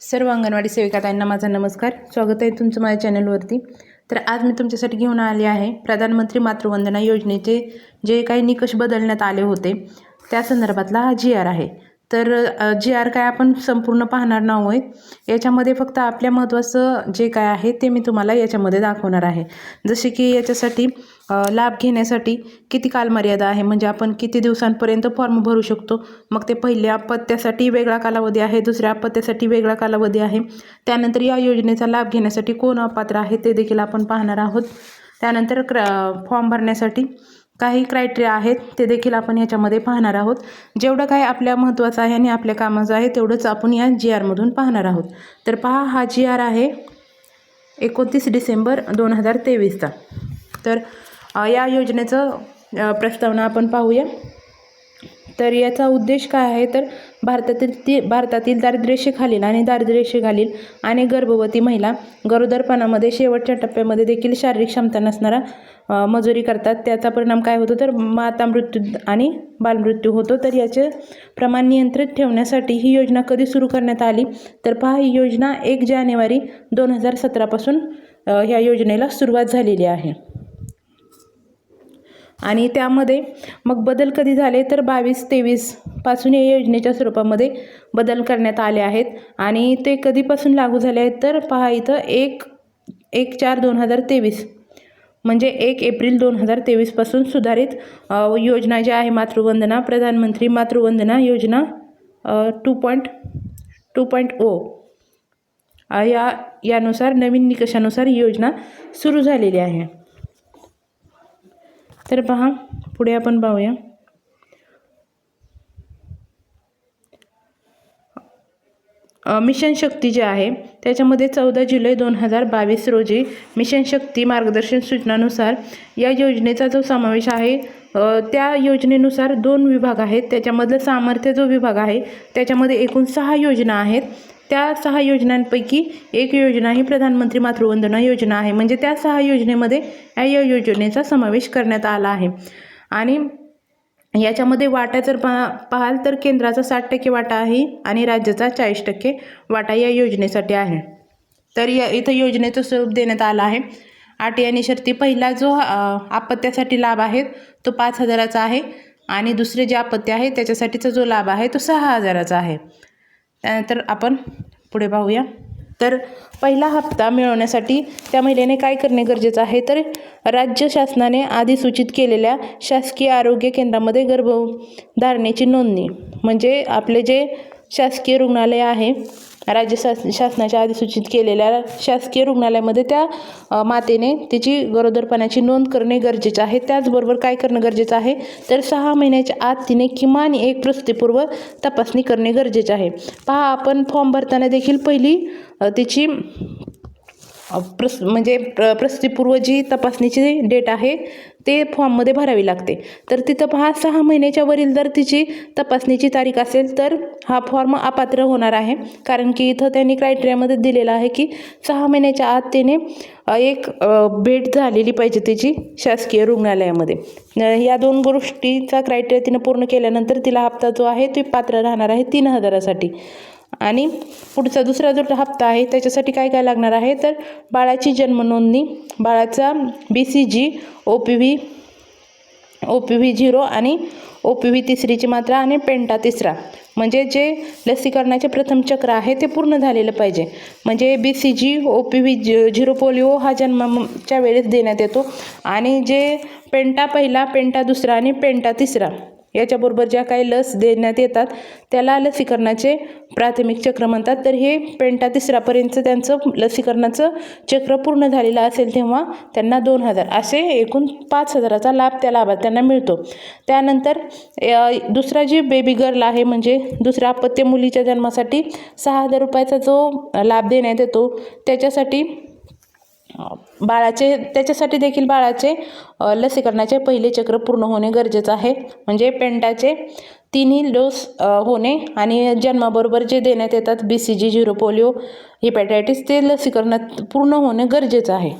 सर्व अंगणवाडी सेविकाताईंना माझा नमस्कार. स्वागत आहे तुमचं माझ्या चॅनलवरती. तर आज मी तुमच्यासाठी घेऊन आले आहे प्रधानमंत्री मातृवंदना योजनेचे जे काही निकष बदलण्यात आले होते त्या संदर्भातला हा जी आर आहे. तर जी आर काय आपण संपूर्ण पाहणार नाही याच्यामध्ये फक्त आपल्या महत्त्वाचं जे काय आहे ते मी तुम्हाला याच्यामध्ये दाखवणार आहे. जसे की याच्यासाठी लाभ घेण्यासाठी किती कालमर्यादा आहे म्हणजे आपण किती दिवसांपर्यंत फॉर्म भरू शकतो. मग ते पहिल्या अपत्यासाठी वेगळा कालावधी आहे दुसऱ्या अपत्यासाठी वेगळा कालावधी आहे. त्यानंतर या योजनेचा लाभ घेण्यासाठी कोण अपात्र आहे ते देखील आपण पाहणार आहोत. त्यानंतर क्र फॉर्म भरण्यासाठी काही क्रायटेरिया आहेत ते देखील आपण याच्यामध्ये पाहणार आहोत. जेवढं काय आपल्या महत्त्वाचं आहे आणि आपल्या कामाचं आहे तेवढंच आपण या जी आरमधून पाहणार आहोत. तर पहा हा जी आर आहे एकोणतीस डिसेंबर दोन हजार तेवीसचा. तर या योजनेचं प्रस्तावना आपण पाहूया. तर याचा उद्देश काय आहे? तर भारतातील ती भारतातील दारिद्र्यरेषेखालील आणि दारिद्र्यरेषेखालील आणि गर्भवती महिला गरोदरपणामध्ये शेवटच्या टप्प्यामध्ये देखील शारीरिक क्षमता नसणारा मजुरी करतात. त्याचा परिणाम काय होतो? तर माता मृत्यू आणि बालमृत्यू होतो. तर याचे प्रमाण नियंत्रित ठेवण्यासाठी ही योजना कधी सुरू करण्यात आली? तर पहा ही योजना एक जानेवारी दोन हजार सतरापासून ह्या योजनेला सुरुवात झालेली आहे. आणि त्यामध्ये मग बदल कधी झाले तर बावीस तेवीसपासून या योजनेच्या स्वरूपामध्ये बदल करण्यात आले आहेत. आणि ते कधीपासून लागू झाले आहेत तर पहा इथं एक एक चार दोन हजार तेवीस. म्हणजे एक एप्रिल दोन हजार तेवीसपासून सुधारित योजना जी आहे मातृवंदना प्रधानमंत्री मातृवंदना योजना two point two point O. या यानुसार नवीन निकषानुसार ही योजना सुरू झालेली आहे. तर पहा पुढे आपण पाहूया. मिशन शक्ती जे आहे त्याच्यामध्ये चौदा जुलै दोन हजार बावीस रोजी मिशन शक्ती मार्गदर्शन सूचनानुसार या योजनेचा जो समावेश आहे त्या योजनेनुसार दोन विभाग आहेत. त्याच्यामधलं सामर्थ्य जो विभाग आहे त्याच्यामध्ये एकूण सहा योजना आहेत. त्या सहा योजनांपैकी एक योजना ही प्रधानमंत्री मातृवंदना योजना आहे. म्हणजे त्या सहा योजनेमध्ये या या योजनेचा समावेश करण्यात आला आहे. आणि याच्यामध्ये वाटा जर पहा पाहाल तर केंद्राचा साठ टक्के वाटा आहे आणि राज्याचा चाळीस टक्के वाटा या योजनेसाठी आहे. तर या इथं योजनेचं स्वरूप देण्यात आलं आहे. अटी आणि शर्ती पहिला जो आपत्त्यासाठी लाभ आहे तो पाच हजाराचा आहे आणि दुसरे जे आपत्ती आहे त्याच्यासाठीचा जो लाभ आहे तो सहा हजाराचा आहे. त्यानंतर आपण पुढे पाहूया. तर पहिला हप्ता मिळवण्यासाठी त्या महिलेने काय करणे गरजेचं आहे? तर राज्य शासनाने आधी सूचित केलेल्या शासकीय आरोग्य केंद्रामध्ये गर्भधारणेची नोंदणी. म्हणजे आपले जे शासकीय रुग्णालय आहे राज्य शास शासनाच्या अधिसूचित केलेल्या शासकीय रुग्णालयामध्ये त्या मातेने तिची गरोदरपणाची नोंद करणे गरजेचे आहे. त्याचबरोबर काय करणं गरजेचं आहे? तर सहा महिन्याच्या आत तिने किमान एक प्रसूतीपूर्व तपासणी करणे गरजेचे आहे. पहा आपण फॉर्म भरताना देखील पहिली तिची प्रस म्हणजे प्र प्रसूतीपूर्व जी तपासणीची डेट आहे ते फॉर्ममध्ये भरावी लागते. तर तिथं पहा सहा महिन्याच्या वरील जर तिची तपासणीची तारीख असेल तर हा फॉर्म अपात्र होणार आहे. कारण की इथं त्यांनी क्रायटेरियामध्ये दिलेलं आहे की सहा महिन्याच्या आत तिने एक भेट झालेली पाहिजे तिची शासकीय रुग्णालयामध्ये. या दोन गोष्टीचा क्रायटेरिया तिनं पूर्ण केल्यानंतर तिला हप्ता जो आहे ते पात्र राहणार आहे तीन हजारासाठी. आणि पुढचा दुसरा जो हप्ता आहे त्याच्यासाठी काय काय लागणार आहे? तर बाळाची जन्मनोंदणी बाळाचा B C G O P V O P V zero आणि ओ पी व्ही तिसरीची मात्रा आणि पेंटा तिसरा. म्हणजे जे लसीकरणाचे प्रथम चक्र आहे ते पूर्ण झालेलं पाहिजे. म्हणजे B C G O P V zero polio हा जन्माच्या वेळेस देण्यात येतो. आणि जे पेंटा पहिला पेंटा दुसरा आणि पेंटा तिसरा. याच्याबरोबर ज्या काही लस देण्यात येतात त्याला लसीकरणाचे प्राथमिक चक्र म्हणतात. तर हे पेंटा तिसरापर्यंत त्यांचं लसीकरणाचं चक्र पूर्ण झालेलं असेल तेव्हा त्यांना दोन हजार असे एकूण पाच हजाराचा लाभ त्या लाभार्थ्यांना मिळतो. त्यानंतर दुसरा जी बेबी गर्ल आहे म्हणजे दुसऱ्या अपत्य मुलीच्या जन्मासाठी सहा हजार रुपयाचा जो लाभ देण्यात येतो त्याच्यासाठी बाळाचे त्याच्यासाठी देखील बाळाचे लसीकरणाचे पहिले चक्र पूर्ण होणे गरजेचं आहे. म्हणजे पेंटाचे तिन्ही डोस होणे आणि जन्माबरोबर जे देण्यात येतात B C G zero polio hepatitis ते लसीकरणात पूर्ण होणे गरजेचं आहे.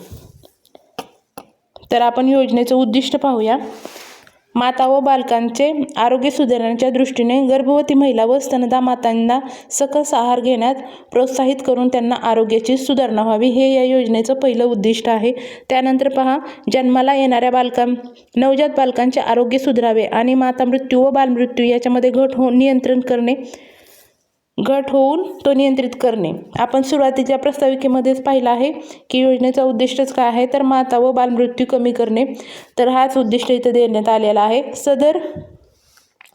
तर आपण योजनेचं उद्दिष्ट पाहूया. माता व बालकांचे आरोग्य सुधारण्याच्या दृष्टीने गर्भवती महिला व स्तनदा मातांना सकस आहार घेण्यात प्रोत्साहित करून त्यांना आरोग्याची सुधारणा व्हावी हे या योजनेचं पहिलं उद्दिष्ट आहे. त्यानंतर पहा जन्माला येणाऱ्या बालकां नवजात बालकांचे आरोग्य सुधारावे आणि माता मृत्यू व बालमृत्यू याच्यामध्ये घट होऊन नियंत्रण करणे घट होऊन तो नियंत्रित करणे. आपण सुरुवातीच्या प्रस्ताविकेमध्येच पाहिलं आहे की योजनेचा उद्दिष्टच काय आहे? तर माता व बालमृत्यू कमी करणे. तर हाच उद्दिष्ट इथं देण्यात आलेला आहे. सदर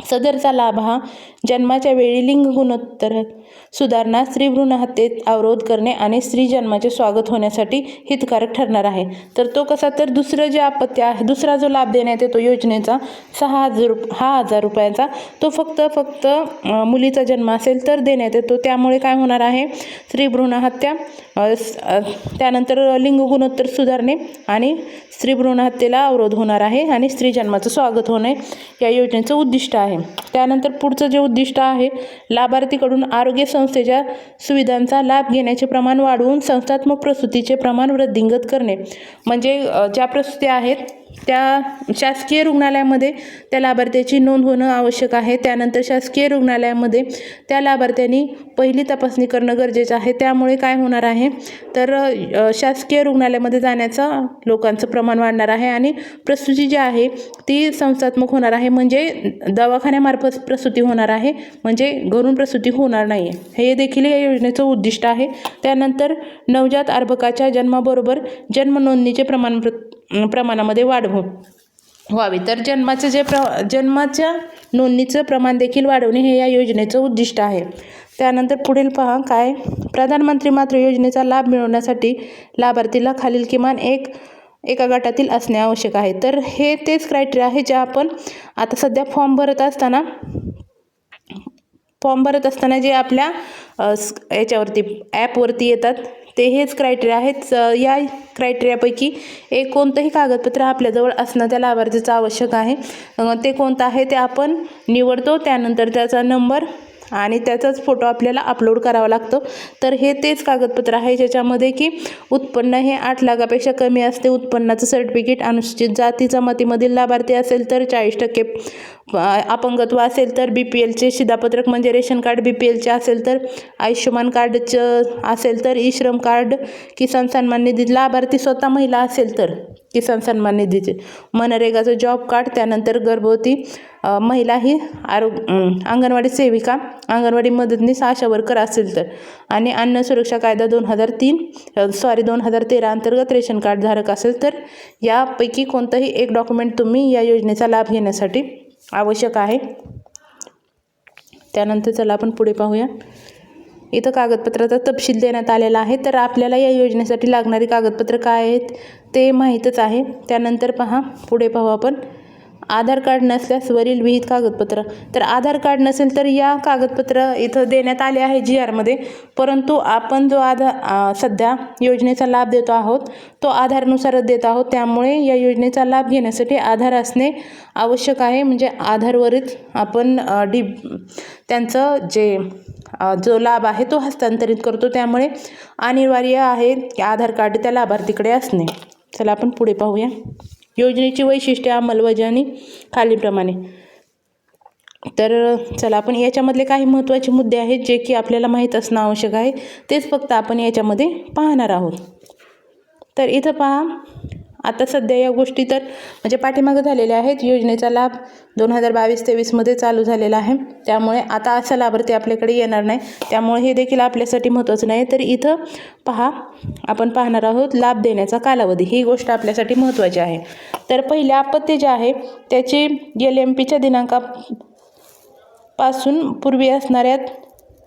सदरचा लाभ हा जन्माच्या वेळी लिंग गुणोत्तर सुधारणा स्त्री भ्रूण हत्येत अवरोध करणे आणि स्त्री जन्माचे स्वागत होण्यासाठी हितकारक ठरणार आहे. तर तो कसा? तर दुसरं जे आपत्ती आहे दुसरा जो लाभ देण्यात येतो योजनेचा सहा हजार रुप हा हजार रुपयांचा तो फक्त फक्त मुलीचा जन्म असेल तर देण्यात येतो. त्यामुळे काय होणार आहे? स्त्री भ्रूण हत्या त्यानंतर लिंग गुणोत्तर सुधारणे आणि स्त्री भ्रूण हत्येला अवरोध होणार आहे आणि स्त्री जन्माचं स्वागत होणे या योजनेचं उद्दिष्ट आहे. त्यानंतर पुढचं जे उद्दिष्ट आहे लाभार्थीकडून आरोग्य संस्थेच्या सुविधांचा लाभ घेण्याचे प्रमाण वाढवून संस्थात्मक प्रसूतीचे प्रमाण वृद्धिंगत करणे. म्हणजे ज्या प्रसूती आहेत त्या शासकीय रुग्णालयामध्ये त्या लाभार्थ्याची नोंद होणं आवश्यक आहे. त्यानंतर शासकीय रुग्णालयामध्ये त्या लाभार्थ्यांनी पहिली तपासणी करणं गरजेचं आहे. त्यामुळे काय होणार आहे? तर शासकीय रुग्णालयामध्ये जाण्याचा लोकांचं प्रमाण वाढणार आहे आणि प्रसूती जी आहे ती संस्थात्मक होणार आहे. म्हणजे दवाखान्यामार्फत प्रसूती होणार आहे. म्हणजे घरून प्रसूती होणार नाही आहे हे देखील या योजनेचं उद्दिष्ट आहे. त्यानंतर नवजात अर्भकाच्या जन्माबरोबर जन्म नोंदणीचे प्रमाणामध्ये वाढ हो व्हावी. तर जन्माचं जे प्र जन्माच्या नोंदणीचं प्रमाण देखील वाढवणे हे या योजनेचं उद्दिष्ट आहे. त्यानंतर पुढील पहा काय? प्रधानमंत्री मातृ योजनेचा लाभ मिळवण्यासाठी लाभार्थीला खालील किमान एक एका गटातील असणे आवश्यक आहे. तर हे तेच क्रायटेरिया आहे जे आपण आता सध्या फॉर्म भरत असताना फॉर्म भरत असताना जे आपल्या याच्यावरती ॲपवरती येतात. ते हेच क्रायटेरिया आहेत. या क्रायटेरियापैकी एक कोणतंही कागदपत्र आपल्याजवळ असणं त्या लाभार्थीचं आवश्यक आहे. ते कोणतं आहे ते आपण निवडतो त्यानंतर त्याचा नंबर आणि त्याचाच फोटो आपल्याला अपलोड करावा लागतो. तर हे तेच कागदपत्र आहे ज्याच्यामध्ये की उत्पन्न हे आठ लाखापेक्षा कमी असते. उत्पन्नाचं सर्टिफिकेट अनुसूचित जाती जमातीमधील लाभार्थी असेल तर चाळीस टक्के अपंगत्व असेल तर बी पी एलचे शिधापत्रक म्हणजे रेशन कार्ड बी पी एलचे असेल तर आयुष्यमान कार्डचं असेल तर ई श्रम कार्ड किसान सन्मान निधी लाभार्थी स्वतः महिला असेल तर किसान सन्मान निधीचे मनरेगाचं जॉब कार्ड त्यानंतर गर्भवती महिला ही आरोग्य अंगणवाडी सेविका अंगणवाडी मदतनीस आशा वर्कर असेल तर. आणि अन्न सुरक्षा कायदा दोन हजार तीन सॉरी दोन हजार तेरा अंतर्गत रेशन कार्डधारक असेल तर यापैकी कोणतंही एक डॉक्युमेंट तुम्ही या योजनेचा लाभ घेण्यासाठी आवश्यक आहे. त्यानंतर चला आपण पुढे पाहूया. इथं कागदपत्राचा तपशील देण्यात आलेला आहे. तर आपल्याला या योजनेसाठी लागणारी कागदपत्र काय आहेत ते माहीतच आहे. त्यानंतर पहा पुढे पाहू आपण. आधार कार्ड नसल्यास वरील विहित कागदपत्र तर आधार कार्ड नसेल तर या कागदपत्र इथं देण्यात आले आहे जी आरमध्ये परंतु आपण जो आधार सध्या योजनेचा लाभ देतो आहोत तो आधारनुसारच देत आहोत. त्यामुळे या योजनेचा लाभ घेण्यासाठी आधार असणे आवश्यक आहे. म्हणजे आधारवरच आपण डी त्यांचं जे जो लाभ आहे तो हस्तांतरित करतो. त्यामुळे अनिवार्य आहे की आधार कार्ड त्या लाभार्थीकडे असणे. चला आपण पुढे पाहूया. योजनेची वैशिष्ट्ये अंमलबजावणी खालीलप्रमाणे. तर चला आपण याच्यामधले काही महत्त्वाचे मुद्दे आहेत जे की आपल्याला माहीत असणं आवश्यक आहे. तेच फक्त आपण याच्यामध्ये पाहणार आहोत. तर इथं पहा. आता सध्या या गोष्टी तर म्हणजे पाठीमागं झालेल्या आहेत. योजनेचा लाभ दोन हजार बावीस तेवीसमध्ये चालू झालेला आहे. त्यामुळे आता असा लाभार्थी आपल्याकडे येणार नाही. त्यामुळे हे देखील आपल्यासाठी महत्त्वाचं नाही. तर इथं पहा आपण पाहणार आहोत लाभ देण्याचा कालावधी. ही गोष्ट आपल्यासाठी महत्त्वाची आहे. तर पहिले आपत्ती जे आहे त्याची एल एम पीच्या दिनांका पासून पूर्वी असणाऱ्या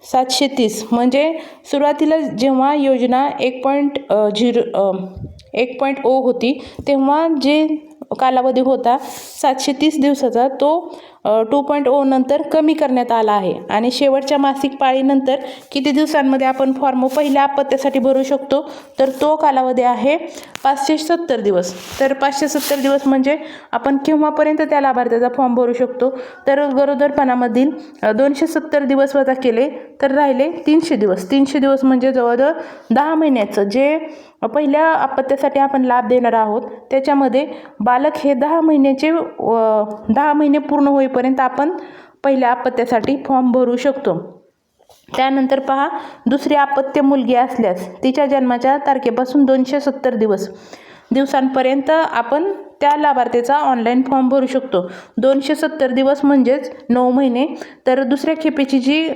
सातशे तीस. म्हणजे सुरुवातीला जेव्हा योजना एक पॉईंट झिरो एक पॉईंट ओ होती. तेव्हा जे कालावधी होता सातशे तीस दिवसाचा तो टू पॉईंट ओ नंतर कमी करण्यात आला आहे. आणि शेवटच्या मासिक पाळीनंतर किती दिवसांमध्ये आपण फॉर्म पहिल्या अपत्यासाठी भरू शकतो? तर तो कालावधी आहे पाचशे सत्तर दिवस. तर पाचशे सत्तर दिवस म्हणजे आपण केव्हापर्यंत त्या लाभार्थ्याचा फॉर्म भरू शकतो? तर गरोदरपणामधील दोनशे सत्तर दिवस वजा केले तर राहिले तीनशे दिवस. तीनशे दिवस म्हणजे जवळजवळ दहा महिन्याचं. जे पहिल्या अपत्यासाठी आपण लाभ देणार आहोत त्याच्यामध्ये बालक हे दहा महिन्याचे दहा महिने पूर्ण होई होईपर्यंत आपण पहिल्या अपत्यासाठी फॉर्म भरू शकतो. त्यानंतर पहा दुसरी अपत्य मुलगी असल्यास तिच्या जन्माच्या तारखेपासून दोनशे सत्तर दिवस. दिवसांपर्यंत आपण त्या लाभार्थीचा ऑनलाईन फॉर्म भरू शकतो. दोनशे सत्तर दिवस म्हणजेच नऊ महिने. तर दुसऱ्या खेपेची जी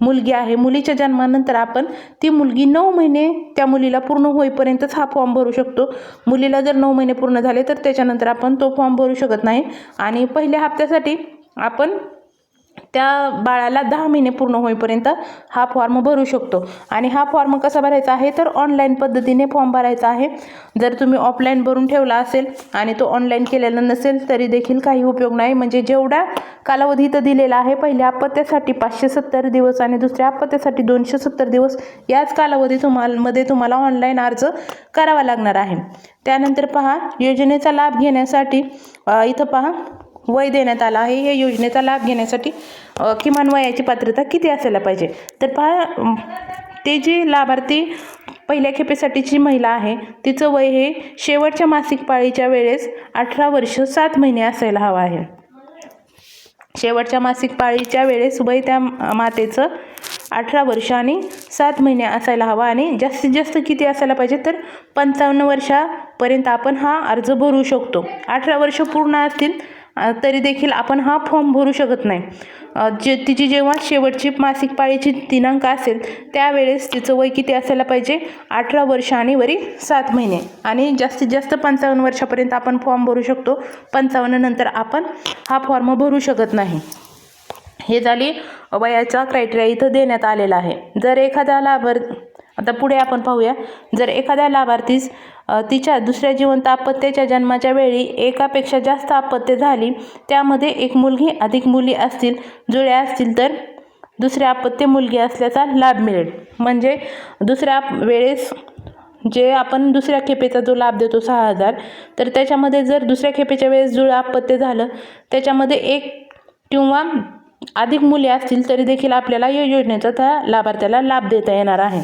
मुलगी आहे मुलीच्या जन्मानंतर आपण ती मुलगी नऊ महिने त्या मुलीला पूर्ण होईपर्यंतच हा फॉर्म भरू शकतो. मुलीला जर नऊ महिने पूर्ण झाले तर त्याच्यानंतर आपण तो फॉर्म भरू शकत नाही. आणि पहिल्या हप्त्यासाठी आपण त्या बाळाला दहा महिने पूर्ण होईपर्यंत हा फॉर्म भरू शकतो. आणि हा फॉर्म कसा भरायचा आहे? तर ऑनलाईन पद्धतीने फॉर्म भरायचा आहे. जर तुम्ही ऑफलाईन भरून ठेवला असेल आणि तो ऑनलाईन केलेला नसेल तरी देखील काही उपयोग नाही. म्हणजे जेवढा कालावधी इथं दिलेला आहे पहिल्या अपत्यासाठी पाचशे सत्तर दिवस आणि दुसऱ्या अपत्यासाठी दोनशे सत्तर दिवस याच कालावधी तुम्हाला मध्ये तुम्हाला ऑनलाईन अर्ज करावा लागणार आहे. त्यानंतर पहा योजनेचा लाभ घेण्यासाठी इथं पहा वय देण्यात आलं आहे. या योजनेचा लाभ घेण्यासाठी किमान वयाची पात्रता किती असायला पाहिजे? तर पहा ते जी लाभार्थी पहिल्या खेपेसाठीची महिला आहे तिचं वय हे शेवटच्या मासिक पाळीच्या वेळेस अठरा वर्ष सात महिने असायला हवं आहे. शेवटच्या मासिक पाळीच्या वेळेस वय त्या मातेचं अठरा वर्ष आणि सात महिने असायला हवा आणि जास्तीत जास्त किती असायला पाहिजे तर पंचावन्न वर्षापर्यंत आपण हा अर्ज भरू शकतो. अठरा वर्ष पूर्ण असतील तरी देखील आपण हा फॉर्म भरू शकत नाही. जे तिची जेव्हा शेवटची मासिक पाळीची दिनांक असेल त्यावेळेस तिचं वय किती असायला पाहिजे? अठरा वर्ष आणि वरी सात महिने. आणि जास्तीत जास्त पंचावन्न वर्षापर्यंत आपण फॉर्म भरू शकतो. पंचावन्न नंतर आपण हा फॉर्म भरू शकत नाही. हे झाली वयाचा क्रायटेरिया इथं देण्यात आलेला आहे. जर एखादा लाभार आता पुढे आपण पाहूया. जर एखाद्या लाभार्थीस तिच्या दुसऱ्या जिवंत अपत्याच्या जन्माच्या वेळी एकापेक्षा जास्त अपत्य झाली त्यामध्ये एक मुलगी अधिक मुली असतील जुळ्या असतील तर दुसऱ्या अपत्य मुलगी असल्याचा लाभ मिळेल. म्हणजे दुसऱ्या वेळेस जे आपण दुसऱ्या खेपेचा जो लाभ देतो सहा हजार तर त्याच्यामध्ये जर दुसऱ्या खेपेच्या वेळेस जुळं अपत्य झालं त्याच्यामध्ये एक किंवा अधिक मुले असतील तरी देखील आपल्याला या योजनेचा त्या लाभार्थ्याला लाभ देता येणार आहे.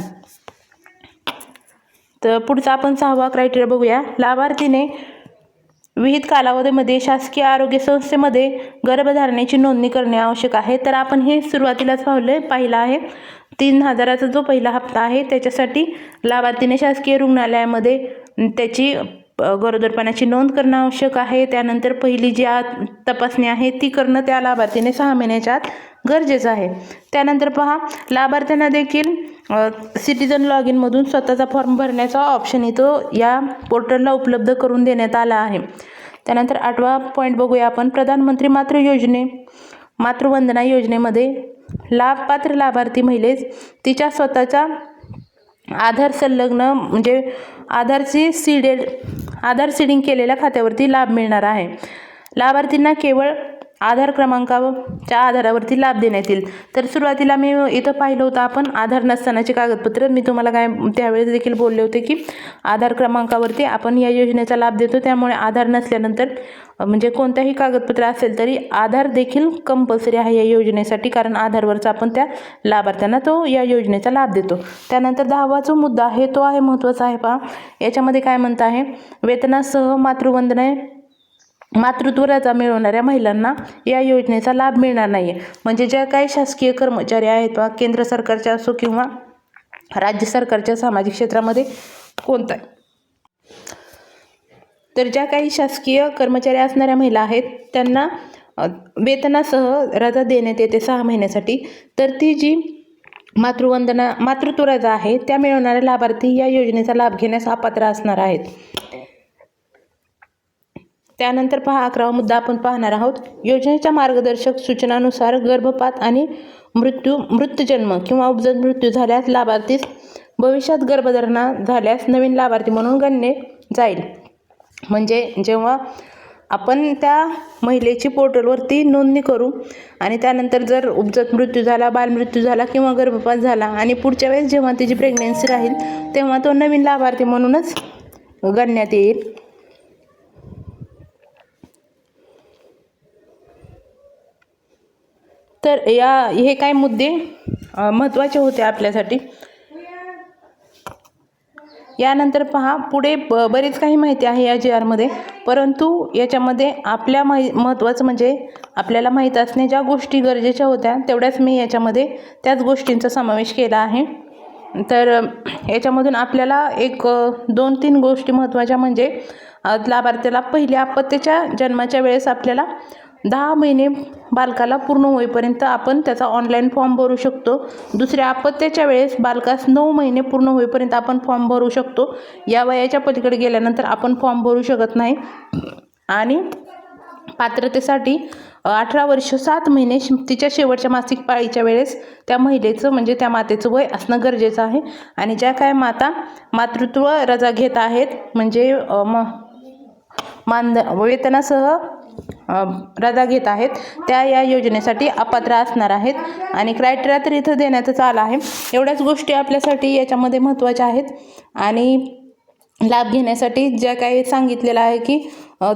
तर पुढचा आपण सहावा क्रायटेरिया बघूया. लाभार्थीने विहित कालावधीमध्ये शासकीय आरोग्य संस्थेमध्ये गर्भधारणेची नोंदणी करणे आवश्यक आहे. तर आपण हे सुरुवातीलाच पाहिलं पाहिलं आहे. तीन हजाराचा जो पहिला हप्ता आहे त्याच्यासाठी लाभार्थीने शासकीय रुग्णालयामध्ये त्याची गरोदरपणाची नोंद करणं आवश्यक आहे. त्यानंतर पहिली जी आ तपासणी आहे ती करणं त्या लाभार्थीने सहा महिन्याच्या आत गरजेचं आहे. त्यानंतर पहा लाभार्थ्यांना देखील सिटीजन लॉग इनमधून स्वतःचा फॉर्म भरण्याचा ऑप्शन इथं या पोर्टलला उपलब्ध करून देण्यात आला आहे. त्यानंतर आठवा पॉईंट बघूया आपण. प्रधानमंत्री मातृ योजने मातृवंदना योजनेमध्ये लाभपात्र लाभार्थी महिलेस तिच्या स्वतःचा आधार संलग्न म्हणजे आधारची सीडेड आधार सीडिंग केलेल्या खात्यावरती लाभ मिळणार आहे. लाभार्थींना केवळ आधार क्रमांकाच्या आधारावरती लाभ देण्यात येईल. तर सुरुवातीला मी इथं पाहिलं होतं आपण आधार नसतानाचे कागदपत्र. मी तुम्हाला काय त्यावेळेस देखील बोलले होते की आधार क्रमांकावरती आपण या योजनेचा लाभ देतो. त्यामुळे आधार नसल्यानंतर म्हणजे कोणत्याही कागदपत्र असेल तरी आधार देखील कंपल्सरी आहे या योजनेसाठी. कारण आधारवरचा आपण त्या लाभार्थ्यांना तो या योजनेचा लाभ देतो. त्यानंतर दहावा जो मुद्दा आहे. तो आहे महत्त्वाचा आहे पहा. याच्यामध्ये काय म्हणतं आहे? वेतनासह मातृवंदने मातृत्व रजा मिळवणाऱ्या महिलांना या योजनेचा लाभ मिळणार नाही आहे म्हणजे ज्या काही शासकीय कर्मचारी आहेत वा केंद्र सरकारच्या असो किंवा राज्य सरकारच्या सामाजिक क्षेत्रामध्ये कोणता तर ज्या काही शासकीय कर्मचारी असणाऱ्या महिला आहेत त्यांना वेतनासह रजा देण्यात येते सहा महिन्यासाठी. तर ती जी मातृवंदना मातृत्व रजा आहे त्या मिळवणाऱ्या लाभार्थी या योजनेचा लाभ घेण्यास अपात्र असणार आहेत. त्यानंतर पहा अकरावा मुद्दा आपण पाहणार आहोत. योजनेच्या मार्गदर्शक सूचनानुसार गर्भपात आणि मृत्यू मृत्यूजन्म किंवा उपजत मृत्यू झाल्यास लाभार्थीस भविष्यात गर्भधारणा झाल्यास नवीन लाभार्थी म्हणून गणले जाईल. म्हणजे जेव्हा आपण त्या महिलेची पोर्टलवरती नोंदणी करू आणि त्यानंतर जर उपजत मृत्यू झाला बालमृत्यू झाला किंवा गर्भपात झाला आणि पुढच्या वेळेस जेव्हा तिची प्रेग्नेन्सी राहील तेव्हा तो नवीन लाभार्थी म्हणूनच गणण्यात येईल. तर या हे काय मुद्दे महत्त्वाचे होते आपल्यासाठी? यानंतर पहा पुढे ब बरीच काही माहिती आहे या जी आरमध्ये. परंतु याच्यामध्ये आपल्या माहि महत्त्वाचं म्हणजे आपल्याला माहीत असणे ज्या गोष्टी गरजेच्या होत्या तेवढ्याच मी याच्यामध्ये त्याच गोष्टींचा समावेश केला आहे. तर याच्यामधून आपल्याला एक दोन तीन गोष्टी महत्त्वाच्या म्हणजे लाभार्थ्याला पहिल्या अपत्याच्या जन्माच्या वेळेस आपल्याला दहा महिने बालकाला पूर्ण होईपर्यंत आपण त्याचा ऑनलाईन फॉर्म भरू शकतो. दुसऱ्या अपत्याच्या वेळेस बालकास नऊ महिने पूर्ण होईपर्यंत आपण फॉर्म भरू शकतो. या वयाच्या पलीकडे गेल्यानंतर आपण फॉर्म भरू शकत नाही. आणि पात्रतेसाठी अठरा वर्ष सात महिने तिच्या शेवटच्या मासिक पाळीच्या वेळेस त्या महिलेचं म्हणजे त्या मातेचं वय असणं गरजेचं आहे. आणि ज्या काय माता मातृत्व रजा घेत आहेत म्हणजे म मानद वेतनासह रजा घेत आहेत. त्या या योजनेसाठी अपात्र असणार आहेत. आणि क्रायटेरिया तर इथं देण्यातच आला आहे. एवढ्याच गोष्टी आपल्यासाठी याच्यामध्ये महत्त्वाच्या आहेत. आणि लाभ घेण्यासाठी ज्या काही सांगितलेलं आहे की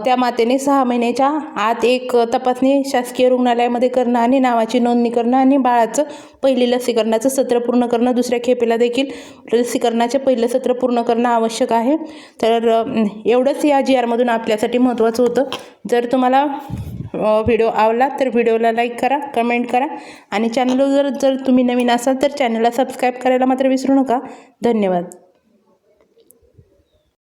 त्या मातेने सहा महिन्याच्या आत एक तपासणी शासकीय रुग्णालयामध्ये करणं आणि नावाची नोंदणी करणं आणि बाळाचं पहिली लसीकरणाचं सत्र पूर्ण करणं दुसऱ्या खेपेला देखील लसीकरणाचे पहिलं सत्र पूर्ण करणं आवश्यक आहे. तर एवढंच या जी आरमधून आपल्यासाठी महत्त्वाचं होतं. जर तुम्हाला व्हिडिओ आवडला तर व्हिडिओला लाईक करा कमेंट करा आणि चॅनलवर जर जर तुम्ही नवीन असाल तर चॅनलला सबस्क्राईब करायला मात्र विसरू नका. धन्यवाद.